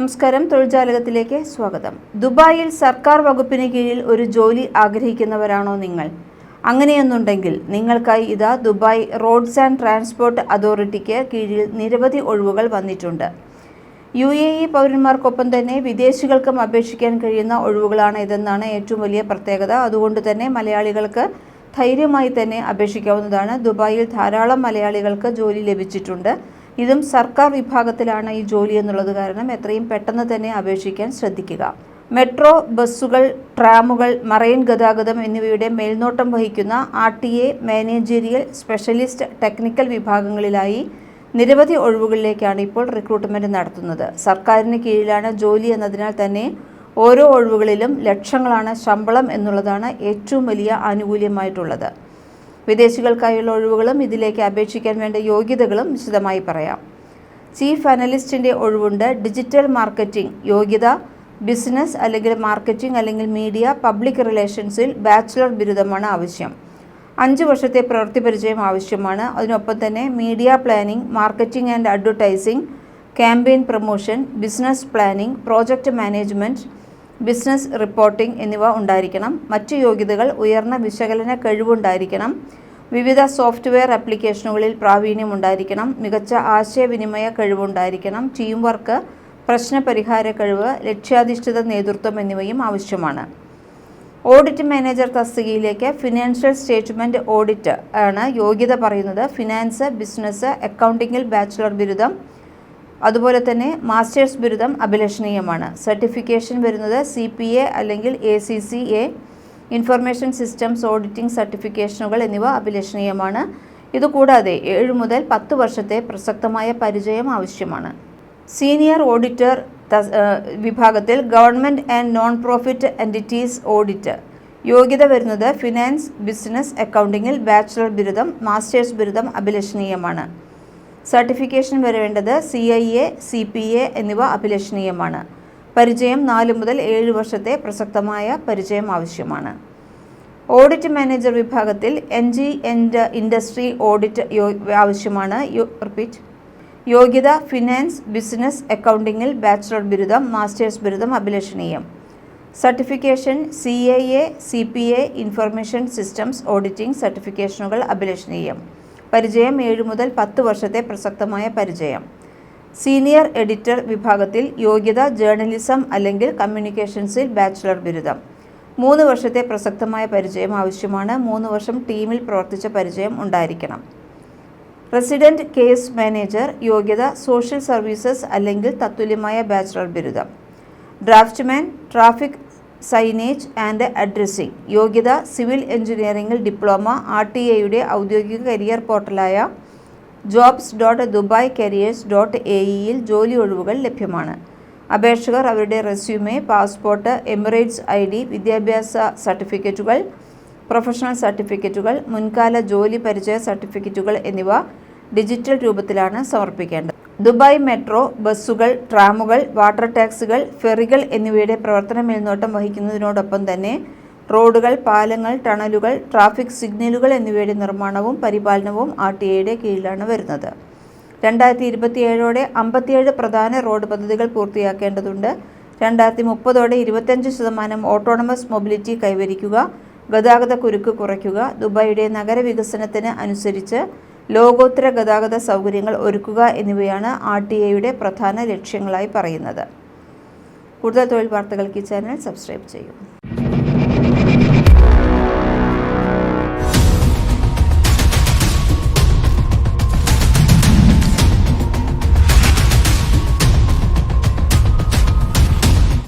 നമസ്കാരം. തൊഴിൽജാലകത്തിലേക്ക് സ്വാഗതം. ദുബായിൽ സർക്കാർ വകുപ്പിന് കീഴിൽ ഒരു ജോലി ആഗ്രഹിക്കുന്നവരാണോ നിങ്ങൾ? അങ്ങനെയൊന്നുണ്ടെങ്കിൽ നിങ്ങൾക്കായി ഇതാ ദുബായ് റോഡ്സ് ആൻഡ് ട്രാൻസ്പോർട്ട് അതോറിറ്റിക്ക് കീഴിൽ നിരവധി ഒഴിവുകൾ വന്നിട്ടുണ്ട്. യു എ ഇ പൗരന്മാർക്കൊപ്പം തന്നെ വിദേശികൾക്കും അപേക്ഷിക്കാൻ കഴിയുന്ന ഒഴിവുകളാണ് ഇതെന്നാണ് ഏറ്റവും വലിയ പ്രത്യേകത. അതുകൊണ്ട് തന്നെ മലയാളികൾക്ക് ധൈര്യമായി തന്നെ അപേക്ഷിക്കാവുന്നതാണ്. ദുബായിൽ ധാരാളം മലയാളികൾക്ക് ജോലി ലഭിച്ചിട്ടുണ്ട്. ഇതും സർക്കാർ വിഭാഗത്തിലാണ് ഈ ജോലി എന്നുള്ളത് കാരണം എത്രയും പെട്ടെന്ന് തന്നെ അപേക്ഷിക്കാൻ ശ്രദ്ധിക്കുക. മെട്രോ ബസ്സുകൾ ട്രാമുകൾ മറൈൻ ഗതാഗതം എന്നിവയുടെ മേൽനോട്ടം വഹിക്കുന്ന R T A managerial specialist technical വിഭാഗങ്ങളിലായി നിരവധി ഒഴിവുകളിലേക്കാണ് ഇപ്പോൾ റിക്രൂട്ട്മെന്റ് നടത്തുന്നത്. സർക്കാരിന് കീഴിലാണ് ജോലി എന്നതിനാൽ തന്നെ ഓരോ ഒഴിവുകളിലും ലക്ഷങ്ങളാണ് ശമ്പളം എന്നുള്ളതാണ് ഏറ്റവും വലിയ ആനുകൂല്യമായിട്ടുള്ളത്. വിദേശികൾക്കായുള്ള ഒഴിവുകളും ഇതിലേക്ക് അപേക്ഷിക്കാൻ വേണ്ട യോഗ്യതകളും വിശദമായി പറയാം. ചീഫ് അനലിസ്റ്റിന്റെ ഒഴിവുണ്ട്. ഡിജിറ്റൽ മാർക്കറ്റിംഗ് യോഗ്യത ബിസിനസ് അല്ലെങ്കിൽ മാർക്കറ്റിംഗ് അല്ലെങ്കിൽ മീഡിയ പബ്ലിക് റിലേഷൻസിൽ ബാച്ചിലർ ബിരുദമാണ് ആവശ്യം. അഞ്ച് വർഷത്തെ പ്രവൃത്തി പരിചയം ആവശ്യമാണ്. അതിനൊപ്പം തന്നെ media planning marketing and advertising campaign promotion business planning project management business reporting എന്നിവ ഉണ്ടായിരിക്കണം. മറ്റ് യോഗ്യതകൾ ഉയർന്ന വിശകലന കഴിവുണ്ടായിരിക്കണം. വിവിധ സോഫ്റ്റ്വെയർ ആപ്ലിക്കേഷനുകളിൽ പ്രാവീണ്യമുണ്ടായിരിക്കണം. മികച്ച ആശയവിനിമയ കഴിവുണ്ടായിരിക്കണം. ടീം വർക്ക് പ്രശ്നപരിഹാര കഴിവ് ലക്ഷ്യാധിഷ്ഠിത നേതൃത്വം എന്നിവയും ആവശ്യമാണ്. ഓഡിറ്റ് മാനേജർ തസ്തികയിലേക്ക് ഫിനാൻഷ്യൽ സ്റ്റേറ്റ്മെന്റ് ഓഡിറ്റ് ആണ് യോഗ്യത പറയുന്നത്. ഫിനാൻസ് ബിസിനസ് അക്കൗണ്ടിങ്ങിൽ ബാച്ചിലർ ബിരുദം അതുപോലെ തന്നെ മാസ്റ്റേഴ്സ് ബിരുദം അഭിലഷണീയമാണ്. സർട്ടിഫിക്കേഷൻ വരുന്നത് സി അല്ലെങ്കിൽ എ ഇൻഫർമേഷൻ സിസ്റ്റംസ് ഓഡിറ്റിംഗ് സർട്ടിഫിക്കേഷനുകൾ എന്നിവ അഭിലഷണീയമാണ്. ഇതുകൂടാതെ ഏഴ് മുതൽ പത്ത് വർഷത്തെ പ്രസക്തമായ പരിചയം ആവശ്യമാണ്. സീനിയർ ഓഡിറ്റർ വിഭാഗത്തിൽ government and non profit entities audit യോഗ്യത വരുന്നത് ഫിനാൻസ് ബിസിനസ് അക്കൗണ്ടിങ്ങിൽ ബാച്ചിലർ ബിരുദം മാസ്റ്റേഴ്സ് ബിരുദം അഭിലഷണീയമാണ്. സർട്ടിഫിക്കേഷൻ വരേണ്ടത് C I A C P A എന്നിവ അഭിലഷണീയമാണ്. പരിചയം നാല് മുതൽ ഏഴ് വർഷത്തെ പ്രസക്തമായ പരിചയം ആവശ്യമാണ്. ഓഡിറ്റ് മാനേജർ വിഭാഗത്തിൽ N G and industry audit ആവശ്യമാണ്. റിപ്പീറ്റ്. യോഗ്യത ഫിനാൻസ് ബിസിനസ് അക്കൗണ്ടിങ്ങിൽ ബാച്ചിലർ ബിരുദം മാസ്റ്റേഴ്സ് ബിരുദം അഭിലഷണീയം. Certification C A A C P A information systems auditing സർട്ടിഫിക്കേഷനുകൾ അഭിലഷണീയം. പരിചയം ഏഴ് മുതൽ പത്ത് വർഷത്തെ പ്രസക്തമായ പരിചയം. സീനിയർ എഡിറ്റർ വിഭാഗത്തിൽ യോഗ്യത ജേർണലിസം അല്ലെങ്കിൽ കമ്മ്യൂണിക്കേഷൻസിൽ ബാച്ചിലർ ബിരുദം. മൂന്ന് വർഷത്തെ പ്രസക്തമായ പരിചയം ആവശ്യമാണ്. മൂന്ന് വർഷം ടീമിൽ പ്രവർത്തിച്ച പരിചയം ഉണ്ടായിരിക്കണം. റെസിഡന്റ് കേസ് മാനേജർ യോഗ്യത സോഷ്യൽ സർവീസസ് അല്ലെങ്കിൽ തത്തുല്യമായ ബാച്ചിലർ ബിരുദം. Draftsman traffic signage and addressing. യോഗ്യത സിവിൽ എഞ്ചിനീയറിംഗിൽ ഡിപ്ലോമ ആർ ടി ഔദ്യോഗിക career പോർട്ടലായ jobs dot Dubai careers dot A ഇയിൽ ജോലി ഒഴിവുകൾ ലഭ്യമാണ്. അപേക്ഷകർ അവരുടെ resume passport Emirates I D വിദ്യാഭ്യാസ സർട്ടിഫിക്കറ്റുകൾ പ്രൊഫഷണൽ സർട്ടിഫിക്കറ്റുകൾ മുൻകാല ജോലി പരിചയ സർട്ടിഫിക്കറ്റുകൾ എന്നിവ ഡിജിറ്റൽ രൂപത്തിലാണ് സമർപ്പിക്കേണ്ടത്. ദുബായ് മെട്രോ ബസ്സുകൾ ട്രാമുകൾ വാട്ടർ ടാക്സികൾ ഫെറികൾ എന്നിവയുടെ പ്രവർത്തന മേൽനോട്ടം വഹിക്കുന്നതിനോടൊപ്പം തന്നെ റോഡുകൾ പാലങ്ങൾ ടണലുകൾ ട്രാഫിക് സിഗ്നലുകൾ എന്നിവയുടെ നിർമ്മാണവും പരിപാലനവും ആർ ടി ഐയുടെ കീഴിലാണ് വരുന്നത്. രണ്ടായിരത്തി ഇരുപത്തിയേഴോടെ അമ്പത്തിയേഴ് പ്രധാന റോഡ് പദ്ധതികൾ പൂർത്തിയാക്കേണ്ടതുണ്ട്. രണ്ടായിരത്തി മുപ്പതോടെ ഇരുപത്തഞ്ച് ശതമാനം ഓട്ടോണമസ് മൊബിലിറ്റി കൈവരിക്കുക ഗതാഗത കുരുക്ക് കുറയ്ക്കുക ദുബായിയുടെ നഗരവികസനത്തിന് അനുസരിച്ച് ലോകോത്തര ഗതാഗത സൗകര്യങ്ങൾ ഒരുക്കുക എന്നിവയാണ് ആർ ടി ഐയുടെ പ്രധാന ലക്ഷ്യങ്ങളായി പറയുന്നത്. കൂടുതൽ തൊഴിൽ വാർത്തകൾക്ക് ഈ ചാനൽ സബ്സ്ക്രൈബ് ചെയ്യും.